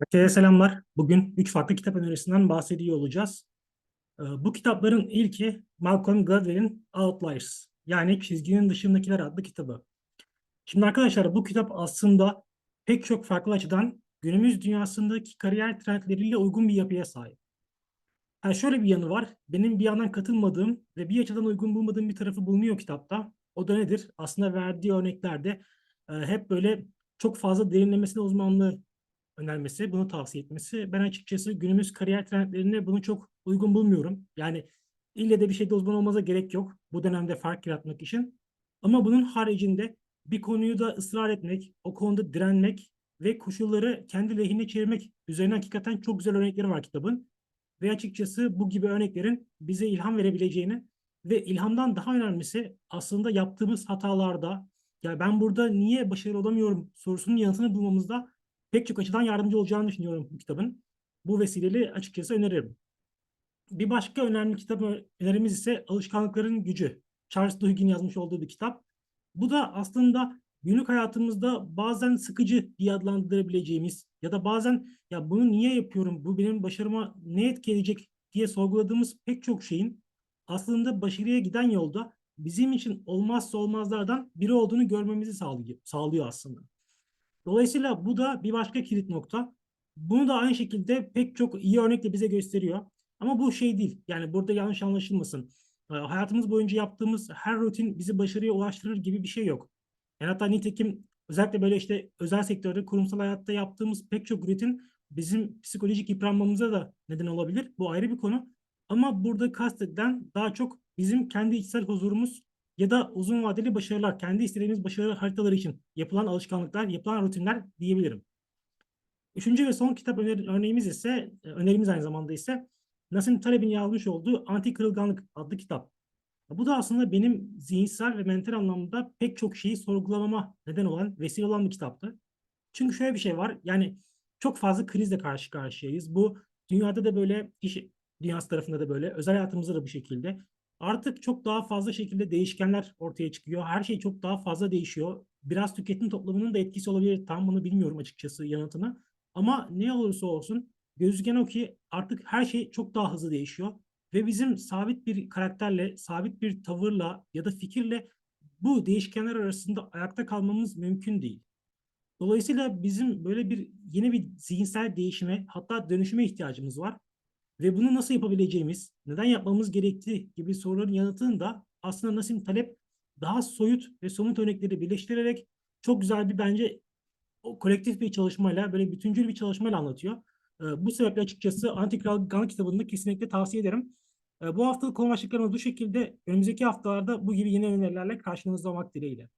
Herkese selamlar. Bugün üç farklı kitap önerisinden bahsediyor olacağız. Ee, Bu kitapların ilki Malcolm Gladwell'in Outliers yani Çizginin Dışındakiler adlı kitabı. Şimdi arkadaşlar bu kitap aslında pek çok farklı açıdan günümüz dünyasındaki kariyer trendleriyle uygun bir yapıya sahip. Ha şöyle bir yanı var. Benim bir yandan katılmadığım ve bir açıdan uygun bulmadığım bir tarafı bulunuyor kitapta. O da nedir? Aslında verdiği örneklerde e, hep böyle çok fazla derinlemesine uzmanlığı önermesi, bunu tavsiye etmesi. Ben açıkçası günümüz kariyer trendlerine bunu çok uygun bulmuyorum. Yani ille de bir şeyde uzman olmaza gerek yok bu dönemde fark yaratmak için. Ama bunun haricinde bir konuyu da ısrar etmek, o konuda direnmek ve koşulları kendi lehine çevirmek üzerine hakikaten çok güzel örnekleri var kitabın. Ve açıkçası bu gibi örneklerin bize ilham verebileceğini ve ilhamdan daha önemlisi aslında yaptığımız hatalarda ya ben burada niye başarılı olamıyorum sorusunun yanıtını bulmamızda pek çok açıdan yardımcı olacağını düşünüyorum bu kitabın. Bu vesileyle açıkçası öneririm. Bir başka önemli kitap önerimiz ise Alışkanlıkların Gücü. Charles Duhigg'in yazmış olduğu bir kitap. Bu da aslında günlük hayatımızda bazen sıkıcı diye adlandırabileceğimiz ya da bazen ya bunu niye yapıyorum, bu benim başarıma ne etki edecek diye sorguladığımız pek çok şeyin aslında başarıya giden yolda bizim için olmazsa olmazlardan biri olduğunu görmemizi sağlıyor, sağlıyor aslında. Dolayısıyla bu da bir başka kilit nokta. Bunu da aynı şekilde pek çok iyi örnekle bize gösteriyor. Ama bu şey değil. Yani burada yanlış anlaşılmasın. Ee, Hayatımız boyunca yaptığımız her rutin bizi başarıya ulaştırır gibi bir şey yok. Yani hatta nitekim özellikle böyle işte özel sektörde, kurumsal hayatta yaptığımız pek çok rutin bizim psikolojik yıpranmamıza da neden olabilir. Bu ayrı bir konu. Ama burada kastedilen daha çok bizim kendi içsel huzurumuz ya da uzun vadeli başarılar, kendi istediğimiz başarı haritaları için yapılan alışkanlıklar, yapılan rutinler diyebilirim. Üçüncü ve son kitap öner örneğimiz ise, e, önerimiz aynı zamanda ise Nassim Taleb'in yazmış olduğu Anti Kırılganlık adlı kitap. Bu da aslında benim zihinsel ve mental anlamda pek çok şeyi sorgulamama neden olan, vesile olan bir kitaptı. Çünkü şöyle bir şey var, yani çok fazla krizle karşı karşıyayız. Bu dünyada da böyle, iş dünyası tarafında da böyle, özel hayatımızda da bu şekilde artık çok daha fazla şekilde değişkenler ortaya çıkıyor. Her şey çok daha fazla değişiyor. Biraz tüketim toplumunun da etkisi olabilir. Tam bunu bilmiyorum açıkçası yanıtını. Ama ne olursa olsun gözüken o ki artık her şey çok daha hızlı değişiyor. Ve bizim sabit bir karakterle, sabit bir tavırla ya da fikirle bu değişkenler arasında ayakta kalmamız mümkün değil. Dolayısıyla bizim böyle bir yeni bir zihinsel değişime hatta dönüşüme ihtiyacımız var. Ve bunu nasıl yapabileceğimiz, neden yapmamız gerektiği gibi soruların yanıtını da aslında Nassim Talep daha soyut ve somut örnekleri birleştirerek çok güzel bir bence o kolektif bir çalışmayla, böyle bütüncül bir çalışmayla anlatıyor. Ee, bu sebeple açıkçası Antikral Gan kitabını kesinlikle tavsiye ederim. Ee, bu haftalık konu başlıklarımız bu şekilde. Önümüzdeki haftalarda bu gibi yeni önerilerle karşınızda olmak dileğiyle.